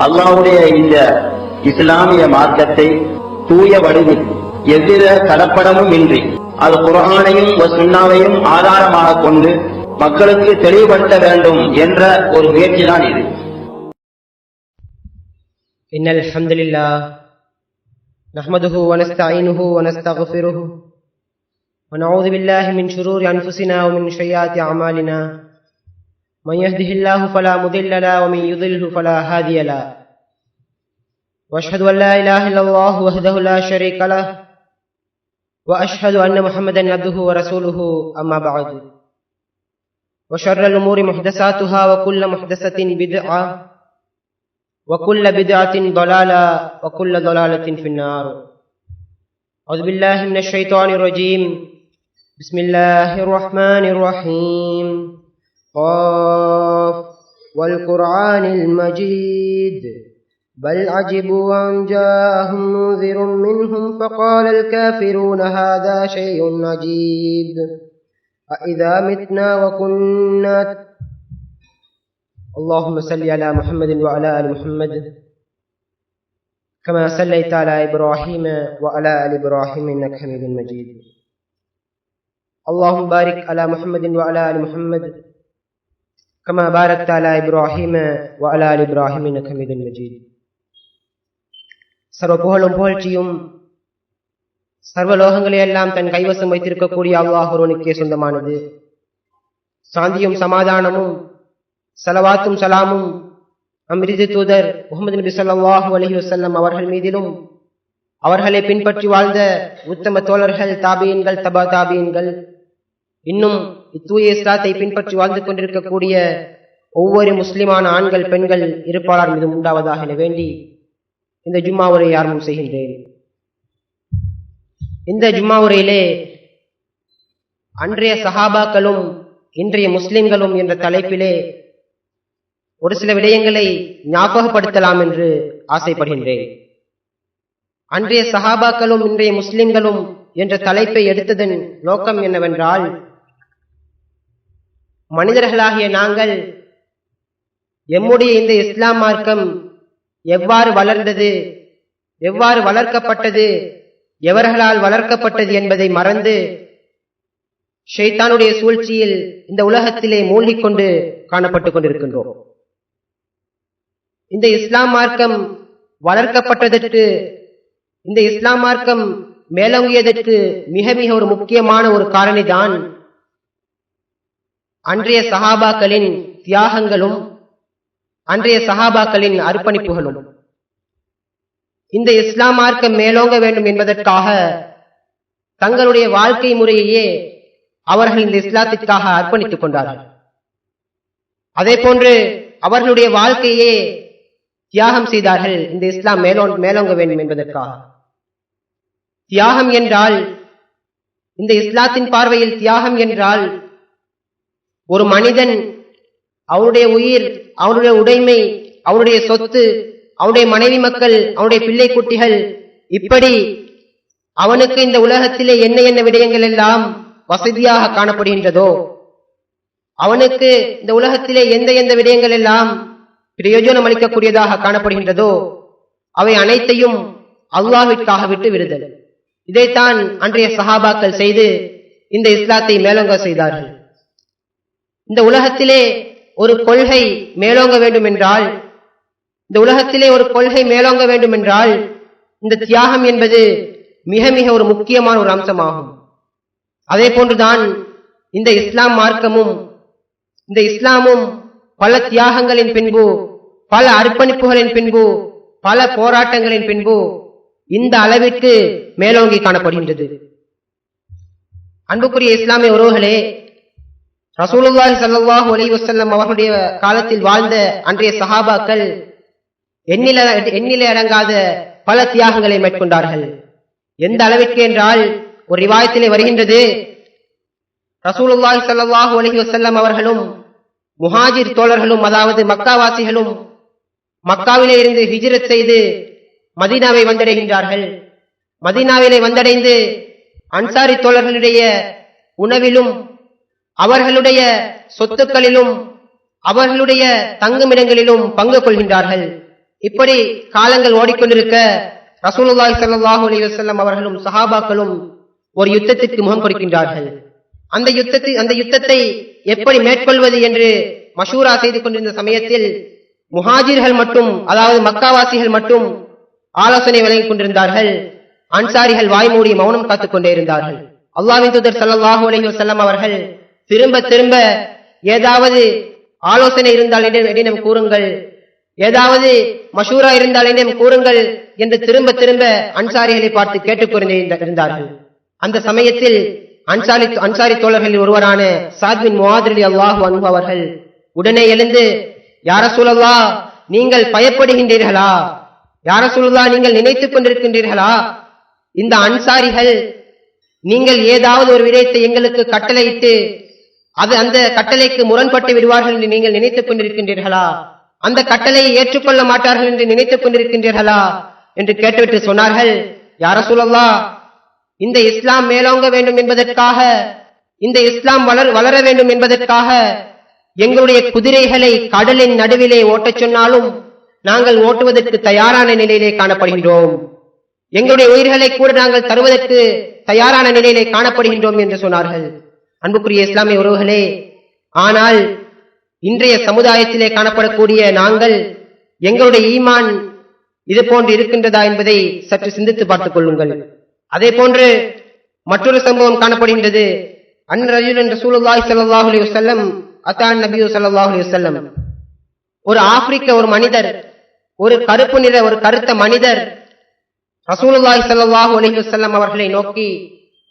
அல்லாஹ்வுடைய இந்த இஸ்லாமிய மார்க்கத்தை தூய வடிவில் எவ்வித கலப்படமும் இன்றி அது குர்ஆனையும் சுன்னாவையும் ஆதாரமாக கொண்டு மக்களுக்கு தெளிவுபடுத்த வேண்டும் என்ற ஒரு முயற்சிதான் இது إن الحمد لله نحمده ونستعينه ونستغفره ونعوذ بالله من شرور أنفسنا ومن سيئات أعمالنا من يهده الله فلا مضل له ومن يضله فلا هادي له. وأشهد أن لا إله إلا الله وحده لا شريك له وأشهد أن محمدا عبده ورسوله أما بعد. وشر الأمور محدثاتها وكل محدثة بدعة وكل بدعة ضلالة وكل ضلالة في النار. أعوذ بالله من الشيطان الرجيم. بسم الله الرحمن الرحيم. قاف والقرآن المجيد. بل عجبوا أن جاءهم منذر منهم فقال الكافرون هذا شيء عجيب. أإذا متنا وكنا. اللهم صل على محمد وعلى آل محمد. كما صليت على إبراهيم وعلى آل إبراهيم إنك حميد مجيد. اللهم بارك على محمد وعلى آل محمد. كما باركت على ابراهيم وعلى ال ابراهيم انك حميد مجيد சர்வ புகழும் புகழ்ச்சியும் சர்வ லோகங்களை எல்லாம் தன் கைவசம் வைத்திருக்கக்கூடிய அல்லாஹ் ஒருவனுக்கே சொந்தமானது சாந்தியும் சமாதானமும் சலவாத்தும் சலாமும் அமிர்தி தூதர் முகமது நபி ஸல்லல்லாஹு அலைஹி வஸல்லம் அவர்கள் மீதிலும் அவர்களை பின்பற்றி வாழ்ந்த உத்தம தோழர்கள் தாபியன்கள் தபா தாபியன்கள் இன்னும் இத்தூய இஸ்லாத்தை பின்பற்றி வாழ்ந்து கொண்டிருக்கக்கூடிய ஒவ்வொரு முஸ்லிமான ஆண்கள் பெண்கள் இருப்பாளர் மீது உண்டாவதாக என வேண்டி இந்த ஜும்மா உரை ஆரம்பம் செய்கின்றேன். இந்த ஜும்மா உரையிலே அன்றைய சஹாபாக்களும் இன்றைய முஸ்லிம்களும் என்ற தலைப்பிலே ஒரு சில விடயங்களை ஞாபகப்படுத்தலாம் என்று ஆசைப்படுகின்றேன். அன்றைய சஹாபாக்களும் இன்றைய முஸ்லிம்களும் என்ற தலைப்பை எடுத்ததன் நோக்கம் என்னவென்றால் மனிதர்களாகிய நாங்கள் எம்முடைய இந்த இஸ்லாம் மார்க்கம் எவ்வாறு வளர்ந்தது எவ்வாறு வளர்க்கப்பட்டது எவர்களால் வளர்க்கப்பட்டது என்பதை மறந்து ஷைத்தானுடைய சூழ்ச்சியில் இந்த உலகத்திலே மூழ்கிக் கொண்டு காணப்பட்டுக் கொண்டிருக்கின்றோம். இந்த இஸ்லாம் மார்க்கம் வளர்க்கப்பட்டதற்கு இந்த இஸ்லாம் மார்க்கம் மேலோங்கியதற்கு மிக மிக ஒரு முக்கியமான ஒரு காரணி தான் அன்றைய சஹாபாக்களின் தியாகங்களும் அன்றைய சஹாபாக்களின் அர்ப்பணிப்புகளும். இந்த இஸ்லாம் மார்க்கம் மேலோங்க வேண்டும் என்பதற்காக தங்களுடைய வாழ்க்கை முறையையே அவர்கள் இந்த இஸ்லாத்திற்காக அர்ப்பணித்துக் கொண்டார்கள். அதே போன்று அவர்களுடைய வாழ்க்கையே தியாகம் செய்தார்கள் இந்த இஸ்லாம் மேலோ மேலோங்க வேண்டும் என்பதற்காக. தியாகம் என்றால் இந்த இஸ்லாத்தின் பார்வையில் தியாகம் என்றால் ஒரு மனிதன் அவருடைய உயிர் அவருடைய உடைமை அவருடைய சொத்து அவருடைய மனைவி மக்கள் அவனுடைய பிள்ளை குட்டிகள் இப்படி அவனுக்கு இந்த உலகத்திலே என்ன என்ன விடயங்கள் எல்லாம் வசதியாக காணப்படுகின்றதோ அவனுக்கு இந்த உலகத்திலே எந்த எந்த விடயங்கள் எல்லாம் பிரயோஜனம் அளிக்கக்கூடியதாக காணப்படுகின்றதோ அவை அனைத்தையும் அல்லாஹிற்காக விட்டு விடுதல். இதைத்தான் அன்றைய சஹாபாக்கள் செய்து இந்த இஸ்லாத்தை மேலோங்க செய்தார்கள். இந்த உலகத்திலே ஒரு கொள்கை மேலோங்க வேண்டும் என்றால் இந்த உலகத்திலே ஒரு கொள்கை மேலோங்க வேண்டும் என்றால் இந்த தியாகம் என்பது மிக மிக ஒரு முக்கியமான ஒரு அம்சமாகும். அதே போன்றுதான் இந்த இஸ்லாம் மார்க்கமும் இந்த இஸ்லாமும் பல தியாகங்களின் பின்பு பல அர்ப்பணிப்புகளின் பின்பு பல போராட்டங்களின் பின்பு இந்த அளவிற்கு மேலோங்கி காணப்படுகின்றது. அன்புக்குரிய இஸ்லாமிய உறவுகளே ரசூலுல்லாஹி ஸல்லல்லாஹு அலைஹி வசல்லம் அவர்களுடைய காலத்தில் வாழ்ந்த அன்றைய சஹாபாக்கள் எண்ணில எண்ணில அடங்காத பல தியாகங்களை மேற்கொண்டார்கள். எந்த அளவிற்கு என்றால் ஒரு ரிவாயத்திலே வருகின்றது ரசூலுல்லாஹி ஸல்லல்லாஹு அலஹி வசல்லம் அவர்களும் முஹாஜிர் தோழர்களும் அதாவது மக்காவாசிகளும் மக்காவிலே இருந்து ஹிஜ்ரத் செய்து மதீனாவை வந்தடைகின்றார்கள். மதீனாவிலே வந்தடைந்து அன்சாரி தோழர்களுடைய உணவிலும் அவர்களுடைய சொத்துக்களிலும் அவர்களுடைய தங்குமிடங்களிலும் பங்கு கொள்கின்றார்கள். இப்படி காலங்கள் ஓடிக்கொண்டிருக்க ரசூலுல்லாஹி சல்லாஹூ அலி வஸல்லம் அவர்களும் சஹாபாக்களும் ஒரு யுத்தத்திற்கு முகம் கொடுக்கின்றார்கள். அந்த யுத்தத்தை அந்த யுத்தத்தை எப்படி மேற்கொள்வது என்று மஷூரா செய்து கொண்டிருந்த சமயத்தில் முஹாஜிர்கள் மட்டும் அதாவது மக்காவாசிகள் மட்டும் ஆலோசனை வழங்கிக் கொண்டிருந்தார்கள். அன்சாரிகள் வாய்மூடி மௌனம் காத்துக் கொண்டே இருந்தார்கள். அல்லாவின் தூதர் சல்லாஹூ அலி வஸல்லம் அவர்கள் திரும்ப திரும்ப ஏதாவது ஆலோசனை இருந்தால் என்னிடம் கூறுங்கள். ஏதாவது மஷூரா இருந்தால் என்னிடம் கூறுங்கள் என்று திரும்ப திரும்ப அன்சாரிகளை பார்த்து கேட்டுக்கொண்டே இருந்தார்கள். அந்த சமயத்தில் அன்சாரி அன்சாரி தோழர்களில் ஒருவரான சாத்வின் முவாதிரி அல்லாஹ் அன்பு அவர்கள் உடனே எழுந்து யார சூழல்லா நீங்கள் பயப்படுகின்றீர்களா? யார சூழல்லா நீங்கள் நினைத்துக் கொண்டிருக்கின்றீர்களா? இந்த அன்சாரிகள் நீங்கள் ஏதாவது ஒரு விடயத்தை எங்களுக்கு கட்டளையிட்டு அது அந்த கட்டளைக்கு முரண்பட்டு விடுவார்கள் என்று நீங்கள் நினைத்துக் கொண்டிருக்கின்றீர்களா? அந்த கட்டளையை ஏற்றுக்கொள்ள மாட்டார்கள் என்று நினைத்துக் கொண்டிருக்கின்றீர்களா? என்று கேட்டுவிட்டு சொன்னார்கள் யார சூழல்லா இந்த இஸ்லாம் மேலோங்க வேண்டும் என்பதற்காக இந்த இஸ்லாம் வளர் வளர வேண்டும் என்பதற்காக எங்களுடைய குதிரைகளை கடலின் நடுவிலே ஓட்டச் சொன்னாலும் நாங்கள் ஓட்டுவதற்கு தயாரான நிலையிலே காணப்படுகின்றோம். எங்களுடைய உயிர்களை கூட நாங்கள் தருவதற்கு தயாரான நிலையிலே காணப்படுகின்றோம் என்று சொன்னார்கள். அன்புக்குரிய இஸ்லாமிய உறவுகளே ஆனால் இன்றைய சமுதாயத்திலே காணப்படக்கூடிய நாங்கள் எங்களுடைய ஈமான் இது போன்று இருக்கின்றதா என்பதை சற்று சிந்தித்து பார்த்துக் கொள்ளுங்கள். அதே போன்று மற்றொரு சம்பவம் காணப்படுகின்றது. அன் என்ற ரசூலுல்லாஹி ஸல்லல்லாஹு அலைஹி வஸல்லம் அத்தான் நபியு ஸல்லல்லாஹு அலைஹி வஸல்லம். ஒரு ஆப்பிரிக்க ஒரு மனிதர் ஒரு கருப்பு நிற ஒரு கருத்த மனிதர் ரசூலுல்லாஹி ஸல்லல்லாஹு அலைஹி வஸல்லம் அவர்களை நோக்கி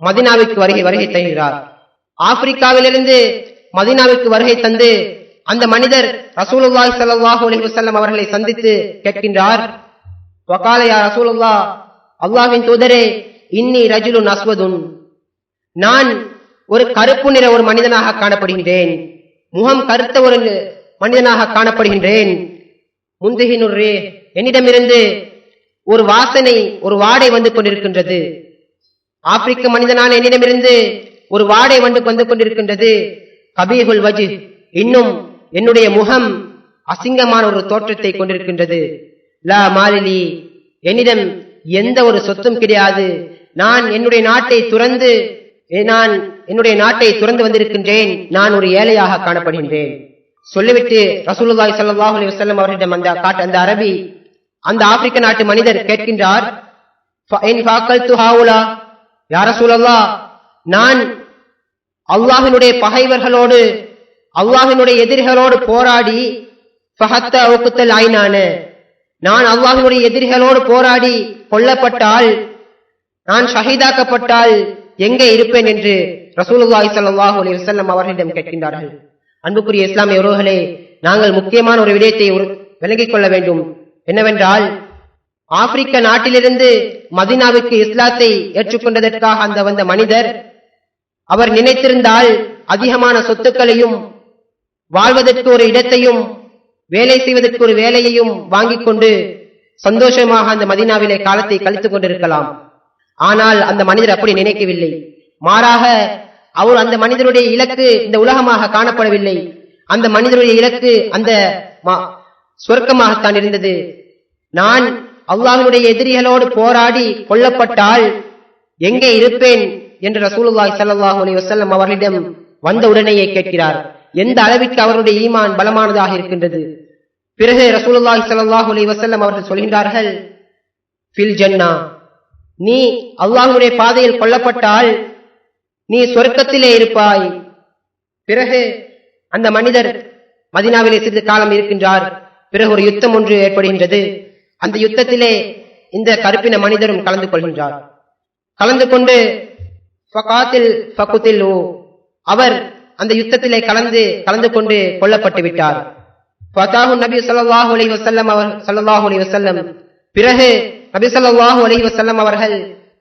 மதினாவிற்கு வருகை வருகை தருகிறார். ஆப்பிரிக்காவிலிருந்து மதீனாவுக்கு வருகை தந்து அந்த மனிதர் ரசூலுல்லாஹி சல்லாஹூ அலி வசல்லம் அவர்களை சந்தித்து கேட்கின்றார். வகால ரசூலுல்லா ரசூலுல்லாஹ் தூதரே இன்னி ரஜுலு அஸ்வதுன் நான் ஒரு கருப்பு நிற ஒரு மனிதனாக காணப்படுகின்றேன். முகம் கருத்த ஒரு மனிதனாக காணப்படுகின்றேன். முந்துகினுரே என்னிடமிருந்து ஒரு வாசனை ஒரு வாடை வந்து கொண்டிருக்கின்றது. ஆப்பிரிக்க மனிதனான என்னிடமிருந்து ஒரு வாடை வந்து வந்து கொண்டிருக்கின்றது. கபீகுல் வஜி இன்னும் என்னுடைய முகம் அசிங்கமான ஒரு தோற்றத்தை கொண்டிருக்கின்றது. லா மாலினி என்னிடம் எந்த ஒரு சொத்தும் கிடையாது. நான் என்னுடைய நாட்டை துறந்து நான் என்னுடைய நாட்டை துறந்து வந்திருக்கின்றேன். நான் ஒரு ஏழையாக காணப்படுகின்றேன். சொல்லிவிட்டு ரசூலுல்லாஹி ஸல்லல்லாஹு அலைஹி வஸல்லம் அவர்களிடம் அந்த காட்டு அந்த அரபி அந்த ஆப்பிரிக்க நாட்டு மனிதர் கேட்கின்றார் "ஃபஇன் ஃபாக்கல்து ஹாவுலா? யா ரசூலல்லாஹ் நான் அல்லாஹினுடைய பகைவர்களோடு அல்லாஹினுடைய எதிரிகளோடு போராடி பகத்த ஒக்குத்தல் ஆயினான நான் அல்லாஹினுடைய எதிரிகளோடு போராடி கொல்லப்பட்டால் நான் ஷஹீதாக்கப்பட்டால் எங்கே இருப்பேன் என்று ரசூலுல்லாஹி ஸல்லல்லாஹு அலைஹி வஸல்லம் அவர்களிடம் கேட்கின்றார்கள். அன்புக்குரிய இஸ்லாமிய உறவுகளே நாங்கள் முக்கியமான ஒரு விடயத்தை விளங்கிக் கொள்ள வேண்டும். என்னவென்றால் ஆப்பிரிக்க நாட்டிலிருந்து மதீனாவுக்கு இஸ்லாத்தை ஏற்றுக்கொண்டதற்காக அந்த வந்த மனிதர் அவர் நினைத்திருந்தால் அதிகமான சொத்துக்களையும் வாழ்வதற்கு ஒரு இடத்தையும் வேலை செய்வதற்கு ஒரு வேலையையும் வாங்கிக் கொண்டு சந்தோஷமாக அந்த மதினாவிலே காலத்தை கழித்துக் கொண்டிருக்கலாம். ஆனால் அந்த மனிதர் அப்படி நினைக்கவில்லை. மாறாக அவர் அந்த மனிதருடைய இலக்கு இந்த உலகமாக காணப்படவில்லை. அந்த மனிதருடைய இலக்கு அந்த ம- சொர்க்கமாகத்தான் இருந்தது. நான் அல்லாஹனுடைய எதிரிகளோடு போராடி கொல்லப்பட்டால் எங்கே இருப்பேன்? என்று ரசூலுல்லாஹி ஸல்லல்லாஹு அலைஹி வஸல்லம் அவர்களிடம் வந்த உடனேயே கேட்கிறார். எந்த அளவிற்கு அவருடைய ஈமான் பலமானதாக இருக்கின்றது? பிறகு ரசூலுல்லாஹி ஸல்லல்லாஹு அலைஹி வஸல்லம் அவர்கள் சொல்கின்றார்கள் ஃபில் ஜன்னா. நீ அல்லாஹ்வுடைய பாதையில் கொல்லப்பட்டால் நீ சொர்க்கத்திலே இருப்பாய். பிறகு அந்த மனிதர் மதினாவிலே சிறிது காலம் இருக்கின்றார். பிறகு ஒரு யுத்தம் ஒன்று ஏற்படுகின்றது. அந்த யுத்தத்திலே இந்த கருப்பின மனிதரும் கலந்து கொள்கின்றார். கலந்து கொண்டு ஃபகாத்தில் அவர் அந்த யுத்தத்திலே கலந்து கலந்து கொண்டு கொல்லப்பட்டு விட்டார். ஃபதாஹு நபி சல்லாஹூ அலி வசல்லம் அவர் சல்லாஹூ அலி வசல்லம் பிறகு நபி சல்லாஹூ அலி வசல்லம் அவர்கள்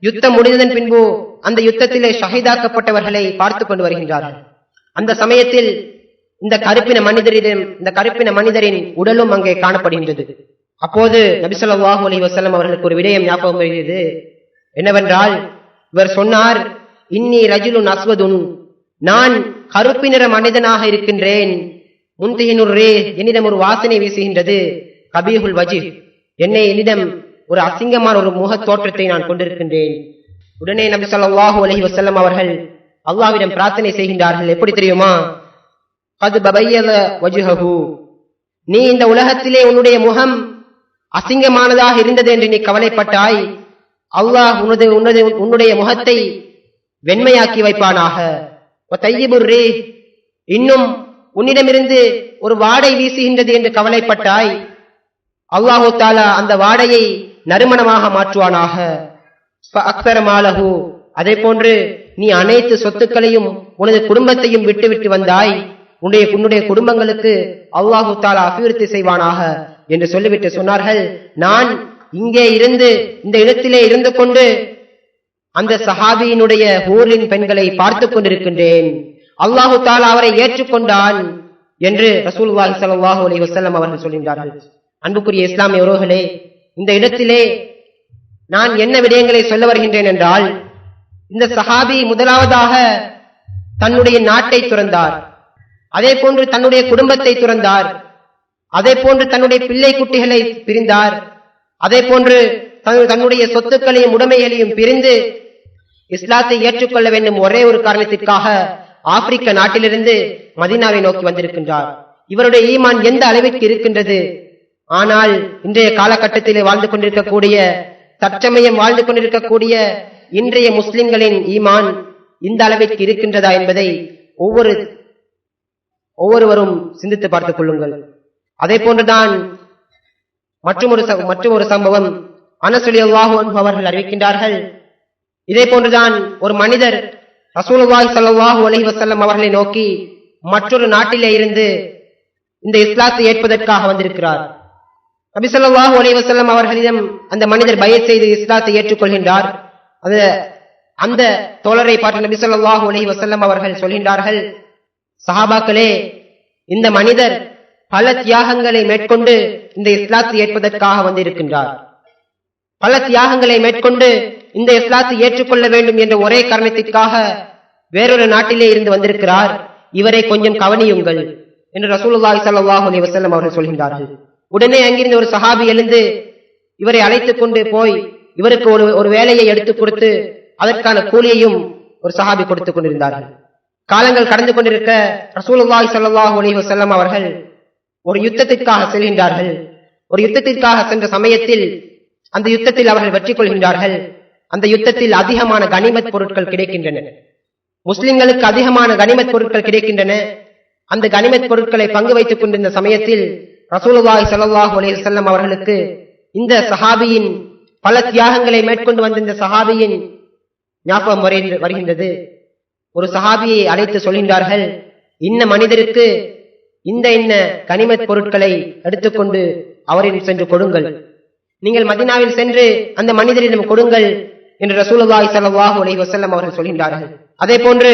யுத்தம் முடிந்ததன் பின்பு அந்த யுத்தத்திலே ஷஹீதாக்கப்பட்டவர்களை பார்த்து கொண்டு வருகின்றார்கள். அந்த சமயத்தில் இந்த கருப்பின மனிதரிடம் இந்த கருப்பின மனிதரின் உடலும் அங்கே காணப்படுகின்றது. அப்போது நபி ஸல்லல்லாஹு அலைஹி அவர்களுக்கு ஒரு விடயம் ஞாபகம் வருகிறது. என்னவென்றால் இவர் சொன்னார் இன்னி ரஜுலுன் அஸ்வதுன். நான் கருப்பு நிற மனிதனாக இருக்கின்றேன். முந்தியினுரே என்னிடம் ஒரு வாசனை வீசுகின்றது. கபீஹுல் வஜி என்னை என்னிடம் ஒரு அசிங்கமான ஒரு முகத் தோற்றத்தை நான் கொண்டிருக்கின்றேன். உடனே நபி சொல்லாஹு அலஹி வசல்லம் அவர்கள் அல்லாவிடம் பிரார்த்தனை செய்கின்றார்கள். எப்படி தெரியுமா? அது பபையத வஜுஹு நீ இந்த உலகத்திலே உன்னுடைய முகம் அசிங்கமானதாக இருந்தது என்று நீ கவலைப்பட்டாய். அல்லாஹ் உனது உன்னது உன்னுடைய முகத்தை வெண்மையாக்கி வைப்பானாக. தையிபுர் இன்னும் உன்னிடமிருந்து ஒரு வாடை வீசுகின்றது என்று கவலைப்பட்டாய். அல்லாஹோ தாலா அந்த வாடையை நறுமணமாக மாற்றுவானாக. அக்சரமாலகு அதே போன்று நீ அனைத்து சொத்துக்களையும் உனது குடும்பத்தையும் விட்டுவிட்டு வந்தாய். உன்னுடைய உன்னுடைய குடும்பங்களுக்கு அல்லாஹு தாலா அபிவிருத்தி செய்வானாக என்று சொல்லிவிட்டு சொன்னார்கள். நான் இங்கே இருந்து இந்த இடத்திலே இருந்து கொண்டு அந்த சஹாபியினுடைய ஊரின் பெண்களை பார்த்துக் கொண்டிருக்கின்றேன். அல்லாஹு தாலா அவரை ஏற்றுக்கொண்டான் என்று ரசூலுல்லாஹி ஸல்லல்லாஹு அலி வசல்லம் அவர்கள் சொல்கின்றார்கள். அன்புக்குரிய இஸ்லாமிய உறவுகளே இந்த இடத்திலே நான் என்ன விடயங்களை சொல்ல வருகின்றேன் என்றால் இந்த சஹாபி முதலாவதாக தன்னுடைய நாட்டை துறந்தார். அதே போன்று தன்னுடைய குடும்பத்தை துறந்தார். அதே போன்று தன்னுடைய பிள்ளை குட்டிகளை பிரிந்தார். அதே போன்று தன்னுடைய சொத்துக்களையும் உடைமைகளையும் பிரிந்து இஸ்லாத்தை ஏற்றுக்கொள்ள வேண்டும் ஒரே ஒரு காரணத்திற்காக ஆப்பிரிக்க நாட்டிலிருந்து மதீனாவை நோக்கி வந்திருக்கின்றார். இவருடைய ஈமான் எந்த அளவிற்கு இருக்கின்றது? ஆனால் இன்றைய காலகட்டத்திலே வாழ்ந்து கொண்டிருக்கக்கூடிய தற்சமயம் வாழ்ந்து கொண்டிருக்கக்கூடிய இன்றைய முஸ்லிம்களின் ஈமான் இந்த அளவிற்கு இருக்கின்றதா என்பதை ஒவ்வொரு ஒவ்வொருவரும் சிந்தித்து பார்த்துக் கொள்ளுங்கள். அதே போன்றுதான் மற்றொரு ச- மற்றொரு சம்பவம் அனசுலி அல்லாஹு அவர்கள் அறிவிக்கின்றார்கள். இதே போன்றுதான் ஒரு மனிதர் ரசூலுல்லாஹி சல்லாஹூ அலஹி வசல்லம் அவர்களை நோக்கி மற்றொரு நாட்டிலே இருந்து இந்த இஸ்லாத்தை ஏற்பதற்காக வந்திருக்கிறார். நபிசல்லாஹு அலி வசல்லம் அவர்களிடம் அந்த மனிதர் பய செய்து இஸ்லாத்தை ஏற்றுக்கொள்கின்றார். அது அந்த தோழரை பார்த்து நபிசல்லாஹு அலி வசல்லம் அவர்கள் சொல்கின்றார்கள் சஹாபாக்களே இந்த மனிதர் பல தியாகங்களை மேற்கொண்டு இந்த இஸ்லாத்தை ஏற்பதற்காக வந்திருக்கின்றார். பல தியாகங்களை மேற்கொண்டு இந்த இஸ்லாத்தை ஏற்றுக்கொள்ள வேண்டும் என்ற ஒரே காரணத்திற்காக வேறொரு நாட்டிலே இருந்து வந்திருக்கிறார். இவரை கொஞ்சம் கவனியுங்கள் என்று ரசூலுல்லாஹி ஸல்லல்லாஹு அலைஹி வஸல்லம் அவர்கள் சொல்கின்றார்கள். உடனே அங்கிருந்து ஒரு சஹாபி எழுந்து இவரை அழைத்துக் கொண்டு போய் இவருக்கு ஒரு ஒரு வேலையை எடுத்து கொடுத்து அதற்கான கூலியையும் ஒரு சஹாபி கொடுத்துக் கொண்டிருந்தார்கள். காலங்கள் கடந்து கொண்டிருக்க ரசூலுல்லாஹி ஸல்லல்லாஹு அலைஹி வஸல்லம் அவர்கள் ஒரு யுத்தத்திற்காக செல்கின்றார்கள். ஒரு யுத்தத்திற்காக சென்ற சமயத்தில் அந்த யுத்தத்தில் அவர்கள் வெற்றி கொள்கின்றார்கள் அந்த யுத்தத்தில் அதிகமான கனிமத் பொருட்கள் கிடைக்கின்றன. முஸ்லிம்களுக்கு அதிகமான கனிமத் பொருட்கள் கிடைக்கின்றன. அந்த கனிமத் பொருட்களை பங்கு வைத்துக் கொண்டிருந்த சமயத்தில் ரசூலுல்லாஹி ஸல்லல்லாஹு அலைஹி வஸல்லம் அவர்களுக்கு இந்த சஹாபியின் பல தியாகங்களை மேற்கொண்டு வந்த இந்த சஹாபியின் ஞாபகம் வருகின்ற- வருகின்றது. ஒரு சஹாபியை அழைத்து சொல்கின்றார்கள் இன்ன மனிதருக்கு இந்த இன்ன கனிமத் பொருட்களை எடுத்துக்கொண்டு அவரின் சென்று கொடுங்கள். நீங்கள் மதினாவில் சென்று அந்த மனிதரிடம் கொடுங்கள் என்று ரசூலுல்லாஹி ஸல்லல்லாஹு அலைஹி வஸல்லம் அவர்கள் சொல்கின்றார்கள். அதே போன்று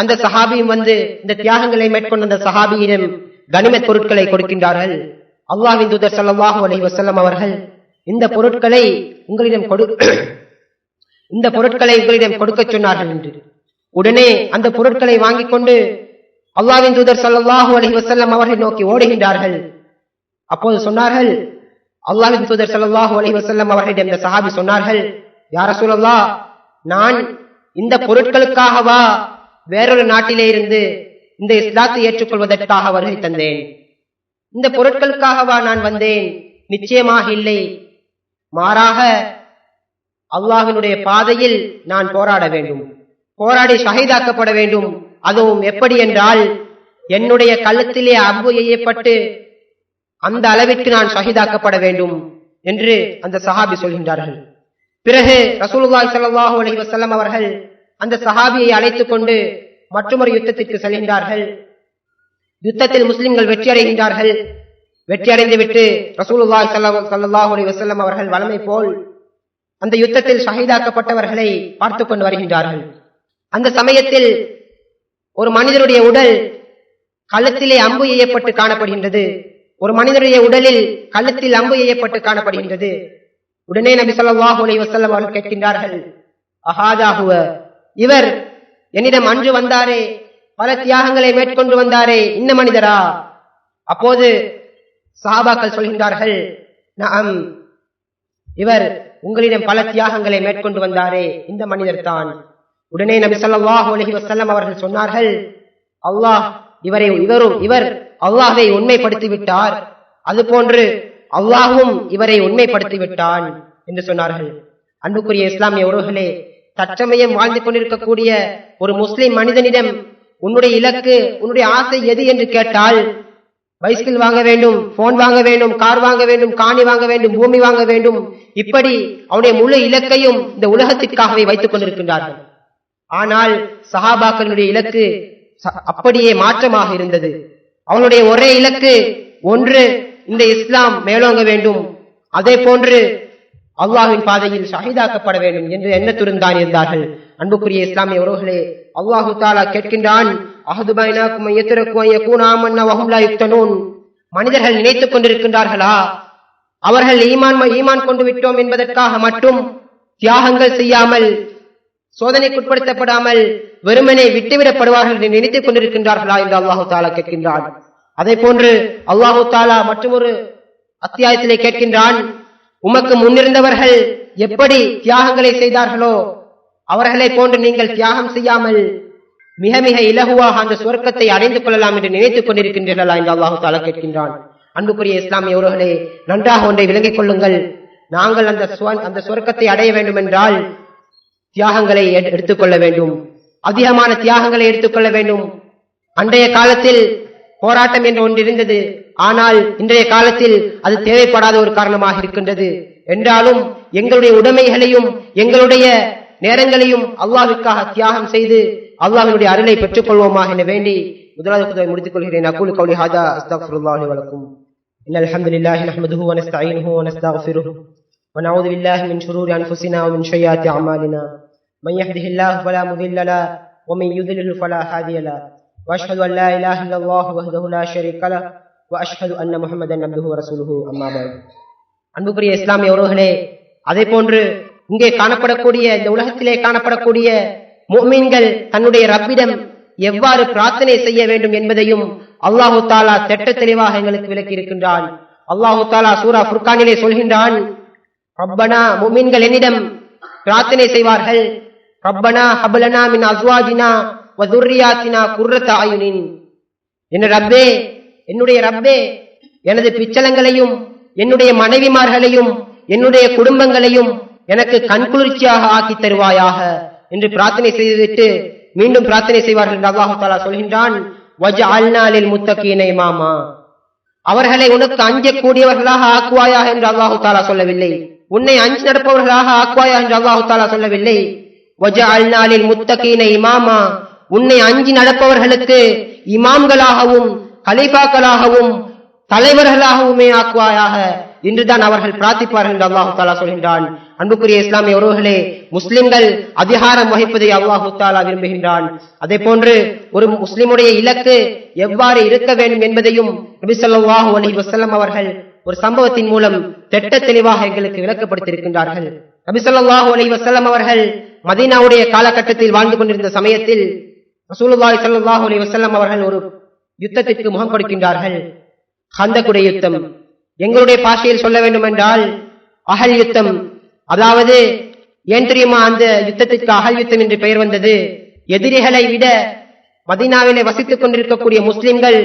அந்த சஹாபியும் வந்து இந்த தியாகங்களை மேற்கொண்ட அந்த சஹாபியிடம் கனிமத் பொருட்களை கொடுக்கின்றார்கள். அல்லாஹின் தூதர் ஸல்லல்லாஹு அலைஹி வஸல்லம் அவர்கள் இந்த பொருட்களை உங்களிடம் கொடு இந்த பொருட்களை உங்களிடம் கொடுக்கச் சொன்னார்கள் என்று. உடனே அந்த பொருட்களை வாங்கிக் கொண்டு அல்லாவின் தூதர் சல்லாஹூ அலி வசல்லம் அவர்களை நோக்கி ஓடுகின்றார்கள். அப்போது சொன்னார்கள் அல்லாஹின் தூதர் சல்லாஹு அலி வசல்லம் அவர்களிடம் இந்த சஹாபி சொன்னார்கள் யார ரசூலல்லாஹ் நான் இந்த பொருட்களுக்காகவா வேறொரு நாட்டிலே இருந்து இந்த இஸ்லாத்தை ஏற்றுக்கொள்வதற்காக வருகை தந்தேன். இந்த பொருட்களுக்காகவா நான் வந்தேன். நிச்சயமாக இல்லை. மாறாக அல்லாஹினுடைய பாதையில் நான் போராட வேண்டும். போராடி ஷஹீதாக்கப்பட வேண்டும். அதுவும் எப்படி என்றால் என்னுடைய கழுத்திலே அம்பு எய்யப்பட்டு அந்த அளவிற்கு நான் ஷஹீதாக்கப்பட வேண்டும் என்று அந்த சஹாபி சொல்கின்றார்கள். பிறகு ரசூலுல்லாய் சல்லாஹூ அலி வசல்லம் அவர்கள் அந்த சஹாபியை அழைத்துக் கொண்டு மற்றொரு யுத்தத்திற்கு செல்கின்றார்கள். யுத்தத்தில் முஸ்லிம்கள் வெற்றி அடைகின்றார்கள். வெற்றி அடைந்து விட்டு ரசூலுல்லாய் ஸல்லல்லாஹு அலி வசல்லம் அவர்கள் வளமை போல் அந்த யுத்தத்தில் ஷஹீதாக்கப்பட்டவர்களை பார்த்து கொண்டு வருகின்றார்கள். அந்த சமயத்தில் ஒரு மனிதருடைய உடல் கழுத்திலே அம்பு எய்யப்பட்டு காணப்படுகின்றது. ஒரு மனிதனுடைய உடலில் கழுத்தில் அம்பு எய்யப்பட்டு காணப்படுகின்றது. உடனே நபி ஸல்லல்லாஹு அலைஹி வசல்லம் அவர்கள் கேட்கின்றார்கள் அஹாதாகுவ இவர் என்னிடம் அன்று வந்தாரே பல தியாகங்களை மேற்கொண்டு வந்தாரே இந்த மனிதரா? அப்போது சஹாபாக்கள் சொல்கின்றார்கள் நாம் இவர் உங்களிடம் பல தியாகங்களை மேற்கொண்டு வந்தாரே இந்த மனிதர் தான். உடனே நபி ஸல்லல்லாஹு அலைஹி வசல்லம் அவர்கள் சொன்னார்கள் அல்லாஹ் இவரை இவரும் இவர் அல்லாஹை உண்மைப்படுத்தி விட்டார் அதுபோன்று அல்லாஹும் இவரை உண்மைப்படுத்தி விட்டான் என்று சொன்னார்கள். அன்புக்குரிய இஸ்லாமிய உறவுகளே தற்சமயம் வாழ்ந்து கொண்டிருக்கக்கூடிய ஒரு முஸ்லிம் மனிதனிடம் உன்னுடைய இலக்கு உன்னுடைய ஆசை எது என்று கேட்டால் பைசிக்கிள் வாங்க வேண்டும் போன் வாங்க வேண்டும் கார் வாங்க வேண்டும் காணி வாங்க வேண்டும் பூமி வாங்க வேண்டும். இப்படி அவனுடைய முழு இலக்கையும் இந்த உலகத்திற்காகவே வைத்துக் கொண்டிருக்கின்றார்கள். ஆனால் சஹாபாக்களுடைய இலக்கு ச- அப்படியே மாற்றமாக இருந்தது. அவனுடைய ஒரே இலக்கு ஒன்று இந்த இஸ்லாம் மேலோங்க வேண்டும். அதே போன்று அல்லாஹின் பாதையில் ஷஹீதாக்கப்பட வேண்டும் என்று எண்ணத்துடன் தான் இருந்தார்கள். அன்புக்குரிய இஸ்லாமிய உறவுகளே அல்லாஹு தாலா கேட்கின்றான் மனிதர்கள் நினைத்துக் கொண்டிருக்கின்றார்களா? அவர்கள் ஈமான் ஈமான் கொண்டு விட்டோம் என்பதற்காக மட்டும் தியாகங்கள் செய்யாமல் சோதனைக்குட்படுத்தப்படாமல் வெறுமனை விட்டுவிடப்படுவார்கள் என்று நினைத்துக் கொண்டிருக்கின்றார்களா என்று அல்லாஹு தாலா கேட்கின்றான். அதே போன்று அல்லாஹு தாலா மற்றொரு அத்தியாயத்திலே கேட்கின்றான் உமக்கு முன்னிருந்தவர்கள் எப்படி தியாகங்களை செய்தார்களோ அவர்களை போன்று நீங்கள் தியாகம் செய்யாமல் மிக மிக இலகுவாக அந்த சுவர்க்கத்தை அடைந்து கொள்ளலாம் என்று நினைத்துக் கொண்டிருக்கின்றீர்களா என்று அல்லாஹு தாலா கேட்கின்றான். அன்புக்குரிய இஸ்லாமிய உறவுகளே நன்றாக ஒன்றை விளங்கிக் கொள்ளுங்கள். நாங்கள் அந்த அந்த சுவர்க்கத்தை அடைய வேண்டும் என்றால் தியாகங்களை எடு- எடுத்துக்கொள்ள வேண்டும் அதிகமான தியாகங்களை எடுத்துக்கொள்ள வேண்டும் அன்றைய காலத்தில் போராட்டம் என்று ஒன்று இருந்தது ஆனால் இன்றைய காலத்தில் அது தேவைப்படாத ஒரு காரணமாக இருக்கின்றது என்றாலும் எங்களுடைய உடைமைகளையும் எங்களுடைய நேரங்களையும் அல்லாஹ்வுக்காக தியாகம் செய்து அல்லாஹ்வினுடைய அருளை பெற்றுக் கொள்வோமாக என வேண்டி முதலாவது குதுவை முடித்துக் கொள்கிறேன் அக்கூலு கௌலி ஹாதா அஸ்தக்ஃபிருல்லாஹி வலக்கும் إن الحمد لله نحمده ونستعينه ونستغفره ونعوذ بالله من شرور أنفسنا ومن سيئات أعمالنا من يهده الله فلا مضل له ومن يضلل فلا هادي له. واشهد ان لا اله الا الله وحده لا شريك له واشهد ان محمدا عبده ورسوله. اما بعد. அன்புக்குரிய இஸ்லாமிய உறவுகளே அதே போன்று இங்கே காணப்படக்கூடிய இந்த உலகத்திலே காணப்படக்கூடிய மோமீன்கள் தன்னுடைய ரப்பிடம் எவ்வாறு பிரார்த்தனை செய்ய வேண்டும் என்பதையும் அல்லாஹு தாலா திட்ட தெளிவாக எங்களுக்கு விளக்கி இருக்கின்றான் அல்லாஹு தாலா சூரா புர்கானிலே சொல்கின்றான் ரப்பனா மோமீன்கள் என்னிடம் பிரார்த்தனை செய்வார்கள் ரப்பனா ஹபலனா மின் அஸ்வாஜினா வதுர்ரியாத்தினா துர்ரியாத்தினா ஆயுனின் என் ரப்பே என்னுடைய ரப்பே எனது பிச்சலங்களையும் என்னுடைய மனைவிமார்களையும் என்னுடைய குடும்பங்களையும் எனக்கு கண்குளிர்ச்சியாக ஆக்கி தருவாயாக என்று பிரார்த்தனை செய்துவிட்டு மீண்டும் பிரார்த்தனை செய்வார்கள் என்று அல்லாஹு தாலா சொல்கின்றான் வஜ்அல்னா லில் அவர்களை உனக்கு அஞ்சக்கூடியவர்களாக ஆக்குவாயா என்று அல்லாஹு தாலா சொல்லவில்லை. உன்னை அஞ்சு நடப்பவர்களாக ஆக்குவாயா என்று அல்லாஹு தாலா சொல்லவில்லை. முத்தகீன இமாமா. உன்னை அஞ்சி நடப்பவர்களுக்கு இமாம்களாகவும் கலைபாக்களாகவும் தலைவர்களாகவுமே ஆக்குவாயாக இன்றுதான் அவர்கள் பிரார்த்திப்பார்கள் என்று அல்லாஹு தாலா சொல்கின்றான். அன்புக்குரிய இஸ்லாமிய உறவுகளே முஸ்லிம்கள் அதிகாரம் வகிப்பதை அல்லாஹு தாலா விரும்புகின்றான். அதே போன்று ஒரு முஸ்லிமுடைய இலக்கு எவ்வாறு இருக்க வேண்டும் என்பதையும் நபி ஸல்லல்லாஹு அலைஹி அவர்கள் ஒரு சம்பவத்தின் மூலம் திட்ட தெளிவாக எங்களுக்கு விளக்கப்படுத்தியிருக்கின்றார்கள். நபிசல்லாஹு அலி வசல்லம் அவர்கள் மதீனாவுடைய காலகட்டத்தில் வாழ்ந்து கொண்டிருந்த சமயத்தில் ரசூலுல்லாஹி ஸல்லல்லாஹு அலி வசல்லம் அவர்கள் ஒரு யுத்தத்திற்கு முகம் கொடுக்கின்றார்கள். ஹந்தக்குடைய யுத்தம். எங்களுடைய பாஷையில் சொல்ல வேண்டும் என்றால் அகல் யுத்தம். அதாவது ஏன் தெரியுமா அந்த யுத்தத்திற்கு அகல் யுத்தம் என்று பெயர் வந்தது? எதிரிகளை விட மதீனாவிலே வசித்துக் கொண்டிருக்கக்கூடிய முஸ்லிம்கள்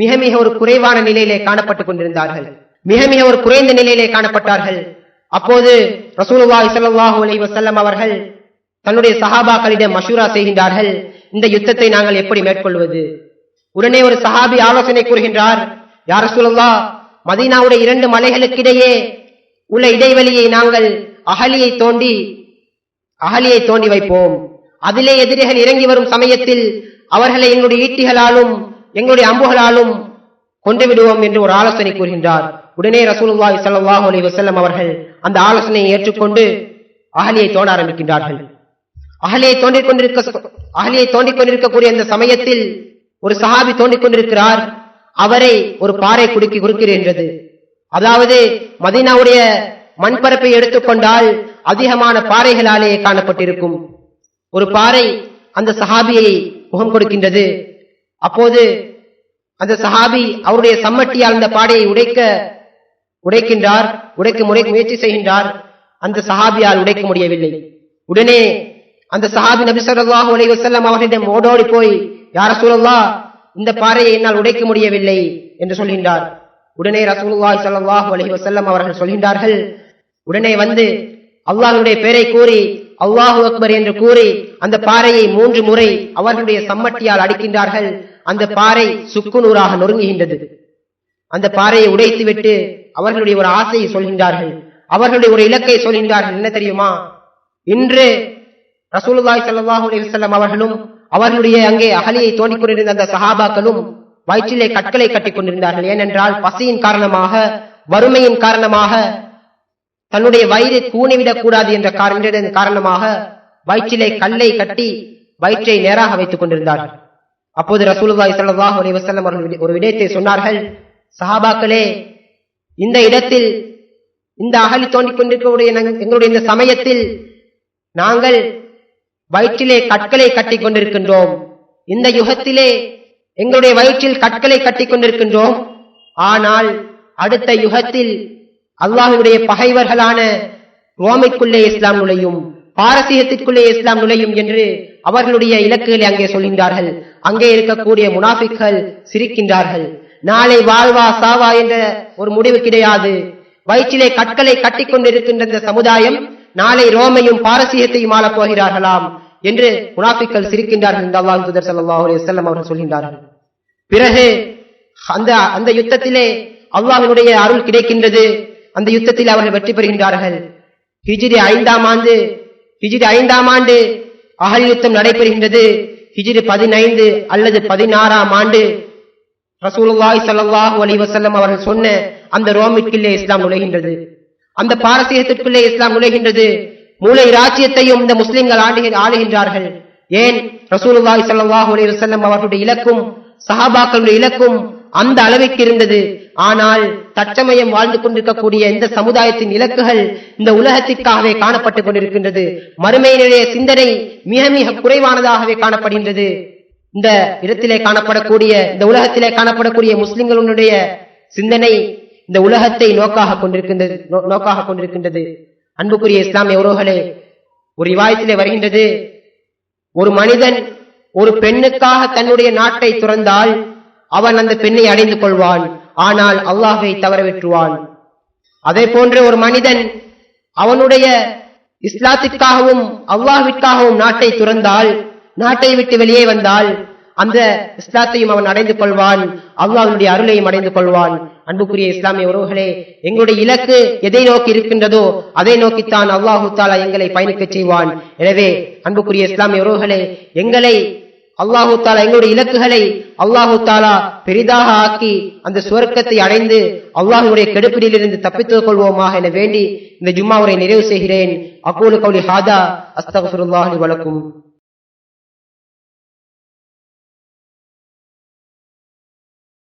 மிக மிக ஒரு குறைவான நிலையிலே காணப்பட்டுக் கொண்டிருந்தார்கள். மிக மிக ஒரு குறைந்த நிலையிலே காணப்பட்டார்கள். அப்போது ரசூலுல்லாஹி ஸல்லல்லாஹு அலைஹி வஸல்லம் அவர்கள் தன்னுடைய சஹாபாக்களிடம் மஷூரா செய்கின்றார்கள். இந்த யுத்தத்தை நாங்கள் எப்படி மேற்கொள்வது? உடனே ஒரு சஹாபி ஆலோசனை கூறுகின்றார் யார் ரசூலுல்லாஹ் மதீனாவுடைய இரண்டு மலைகளுக்கிடையே உள்ள இடைவெளியை நாங்கள் அகலியை தோண்டி அகலியை தோண்டி வைப்போம். அதிலே எதிரிகள் இறங்கி வரும் சமயத்தில் அவர்களை எங்களுடைய ஈட்டிகளாலும் எங்களுடைய அம்புகளாலும் கொண்டு விடுவோம் என்று ஒரு ஆலோசனை கூறுகின்றார். உடனே ரசூலுல்லாஹி ஸல்லல்லாஹு அலைஹி வஸல்லம் அவர்கள் அந்த ஆலோசனையை ஏற்றுக்கொண்டு அகலியை தோண்ட ஆரம்பிக்கின்றார்கள். அகலியை தோண்டிக் கொண்டிருக்க அகலியை தோண்டிக் கொண்டிருக்கக்கூடிய அந்த சமயத்தில் ஒரு சஹாபி தோண்டிக் கொண்டிருக்கிறார். அவரை ஒரு பாறை குடுக்கி குறுக்கிடுகின்றது அதாவது மதீனாவுடைய மண்பரப்பை எடுத்துக்கொண்டால் அதிகமான பாறைகளாலே காணப்பட்டிருக்கும். ஒரு பாறை அந்த சஹாபியை முகம் கொடுக்கின்றது. அப்போது அந்த சஹாபி அவருடைய சம்மட்டியால் அந்த பாடையை உடைக்க உடைக்கின்றார் உடைக்க முறை முயற்சி செய்கின்றார். அந்த சஹாபியால் உடைக்க முடியவில்லை. உடனே அந்த சஹாபி நபி ஸல்லல்லாஹு அலைஹி வஸல்லம் அவர்களிடம் ஓடோடி போய் யார் சூழல்லா இந்த பாறையை என்னால் உடைக்க முடியவில்லை என்று சொல்கின்றார். உடனே ரசூலுல்லாஹி ஸல்லல்லாஹு அலைஹி வஸல்லம் அவர்கள் சொல்கின்றார்கள். உடனே வந்து அல்லாஹ்வுடைய பெயரை கூறி அல்லாஹு அக்பர் என்று கூறி அந்த பாறையை மூன்று முறை அவர்களுடைய சம்மட்டியால் அடிக்கின்றார்கள். அந்த பாறை சுக்குநூறாக நொறுங்குகின்றது. அந்த பாறையை உடைத்துவிட்டு அவர்களுடைய ஒரு ஆசையை சொல்கின்றார்கள். அவர்களுடைய ஒரு இலக்கை சொல்கின்றார்கள். என்ன தெரியுமா? இன்று ரசூலுல்லாஹி ஸல்லல்லாஹு அலைஹி வஸல்லம் அவர்களும் அவர்களுடைய அங்கே அகலியை தோண்டிக் கொண்டிருந்த அந்த சஹாபாக்களும் வயிற்றிலே கற்களை கட்டிக் கொண்டிருந்தார்கள் ஏனென்றால் பசியின் காரணமாக வறுமையின் காரணமாக தன்னுடைய வயிறு கூணிவிடக் கூடாது என்ற காரண- காரணமாக வயிற்றிலே கல்லை கட்டி வயிற்றை நேராக வைத்துக் கொண்டிருந்தார்கள். அப்போது ரசூலுல்லாஹி ஸல்லல்லாஹு அலைஹி வஸல்லம் அவர்கள் ஒரு விடயத்தை சொன்னார்கள். சஹாபாக்களே இந்த இடத்தில் இந்த அகலி தோண்டிக் கொண்டிருக்கக்கூடிய எங்களுடைய இந்த சமயத்தில் நாங்கள் வயிற்றிலே கற்களை கட்டி கொண்டிருக்கின்றோம். இந்த யுகத்திலே எங்களுடைய வயிற்றில் கற்களை கட்டி கொண்டிருக்கின்றோம். ஆனால் அடுத்த யுகத்தில் அல்லாஹுடைய பகைவர்களான ரோமைக்குள்ளே இஸ்லாம் நுழையும் பாரசீகத்திற்குள்ளே இஸ்லாம் நுழையும் என்று அவர்களுடைய இலக்குகளை அங்கே சொல்கின்றார்கள். அங்கே இருக்கக்கூடிய முனாஃபிக்கள் சிரிக்கின்றார்கள். நாளை வாழ்வா சாவா என்ற ஒரு முடிவு கிடையாது வயிற்றிலே கற்களை கட்டிக்கொண்டிருக்கின்ற இந்த சமுதாயம் நாளை ரோமையும் பாரசீகத்தையும் ஆளப் போகிறார்களாம் என்று முனாஃபிக்கள் சிரிக்கின்றார்கள் என்று அல்லாஹ் தூதர் ஸல்லல்லாஹு அலைஹி அவர்கள் சொல்கின்றார்கள். பிறகு அந்த அந்த யுத்தத்திலே அல்லாஹினுடைய அருள் கிடைக்கின்றது. அந்த யுத்தத்தில் அவர்கள் வெற்றி பெறுகின்றார்கள். ஹிஜிரி ஐந்தாம் ஆண்டு ஹிஜிரி ஐந்தாம் ஆண்டு அகல் யுத்தம் நடைபெறுகின்றது. ஹிஜிரி பதினைந்து அல்லது பதினாறாம் ஆண்டு ரசூலுல்லாய் ஸல்லல்லாஹு அலி வசல்லம் அவர்கள் சொன்ன அந்த ரோமிற்குள்ளே இஸ்லாம் நுழைகின்றது. அந்த பாரசீகத்திற்குள்ளே இஸ்லாம் நுழைகின்றது. மூளை ராஜ்யத்தையும் இந்த முஸ்லிம்கள் ஆளுகி- ஆளுகின்றார்கள். ஏன்? ரசூலுல்லாய் ஸல்லல்லாஹு அலி வசல்லம் அவர்களுடைய இலக்கும் சஹாபாக்களுடைய இலக்கும் அந்த அளவிற்கு இருந்தது. ஆனால் தற்சமயம் வாழ்ந்து கொண்டிருக்கக்கூடிய இந்த சமுதாயத்தின் இலக்குகள் இந்த உலகத்திற்காகவே காணப்பட்டுக் கொண்டிருக்கின்றது. மறுமையினுடைய சிந்தனை மிக மிக குறைவானதாகவே காணப்படுகின்றது. இந்த இடத்திலே காணப்படக்கூடிய இந்த உலகத்திலே காணப்படக்கூடிய முஸ்லிம்களுடைய சிந்தனை இந்த உலகத்தை நோக்காக கொண்டிருக்கின்றது நோ- நோக்காக கொண்டிருக்கின்றது. அன்புக்குரிய இஸ்லாமிய உறவுகளே ஒரு இவாயத்திலே வருகின்றது. ஒரு மனிதன் ஒரு பெண்ணுக்காக தன்னுடைய நாட்டை துறந்தால் அவன் அந்த பெண்ணை அடைந்து கொள்வான் ஆனால் அல்லாஹை தவற விட்டுருவான் அதே போன்று ஒரு மனிதன் அவனுடைய இஸ்லாத்திற்காகவும் அல்லாஹிற்காகவும் நாட்டை துறந்தால் நாட்டை விட்டு வெளியே வந்தால் அந்த இஸ்லாத்தையும் அவன் அடைந்து கொள்வான் அல்லாஹனுடைய அருளையும் அடைந்து கொள்வான். அன்புக்குரிய இஸ்லாமிய உறவுகளே எங்களுடைய இலக்கு எதை நோக்கி இருக்கின்றதோ அதை நோக்கித்தான் அல்லாஹு தாலா எங்களை பயணிக்கச் செய்வான். எனவே அன்புக்குரிய இஸ்லாமிய உறவுகளே எங்களை அல்லாஹு தாலா எங்களுடைய இலக்குகளை அல்லாஹு தாலா பெரிதாக ஆக்கி அந்த சுவர்க்கத்தை அடைந்து அல்லாஹுடைய கெடுப்பிடியிலிருந்து தப்பித்துக் கொள்வோமாக என வேண்டி இந்த ஜும்மாவுரை நிறைவு செய்கிறேன். அக்கூலு கௌலி ஹாதா அஸ்தகுல்லாஹி வழக்கும்